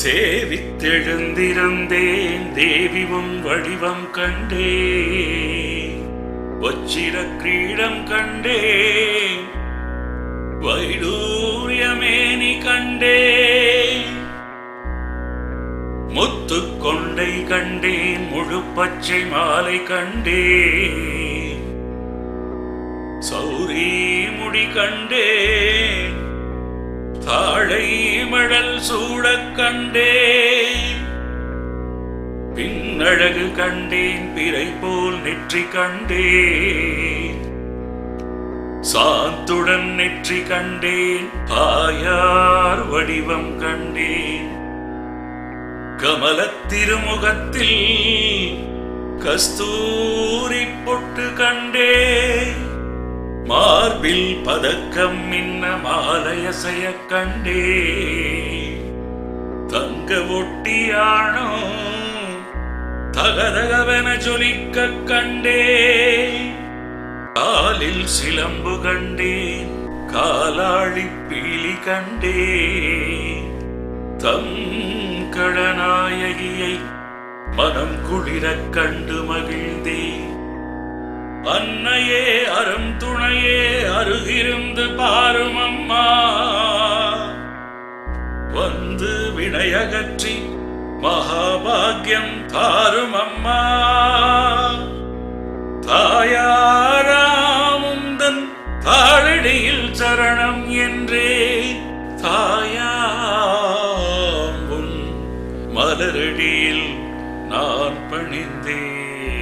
சேவித்தெழுந்திருந்தேன் தேவிவம் வடிவம் கண்டே வச்சிர கிரீடம் கண்டே வைடூரியமேனி கண்டே முத்து கொண்டை கண்டேன் முழு பச்சை மாலை கண்டே சௌரி முடி கண்டேன். தாழை மழல் சூடக் கண்டேன் பின்னழகு கண்டேன் பிறை போல் நெற்றி கண்டேன். சாந்துடன் நெற்றி கண்டேன் ஆயார் வடிவம் கண்டேன். கமலத் திருமுகத்தில் கஸ்தூரி பொட்டு கண்டேன். மார்பில் பதக்கம் மின்ன மாலையசைய கண்டே. தங்க ஒட்டியானோ தகதகவென ஜொலிக்க கண்டே. காலில் சிலம்பு கண்டேன் காலாழி பீலி கண்டே. தம் கடநாயகியை மனம் குளிரக் கண்டு மகிழ்ந்தேன். அன்னையே அரும் துணையே அருகிருந்து பாரும் அம்மா. வந்து வினையகற்றி மகாபாகியம் தாரும் அம்மா. தாயாராமுந்தன் தாழடியில் சரணம் என்றே. தாயாம் மலரடியில் நான் பணிந்தேன்.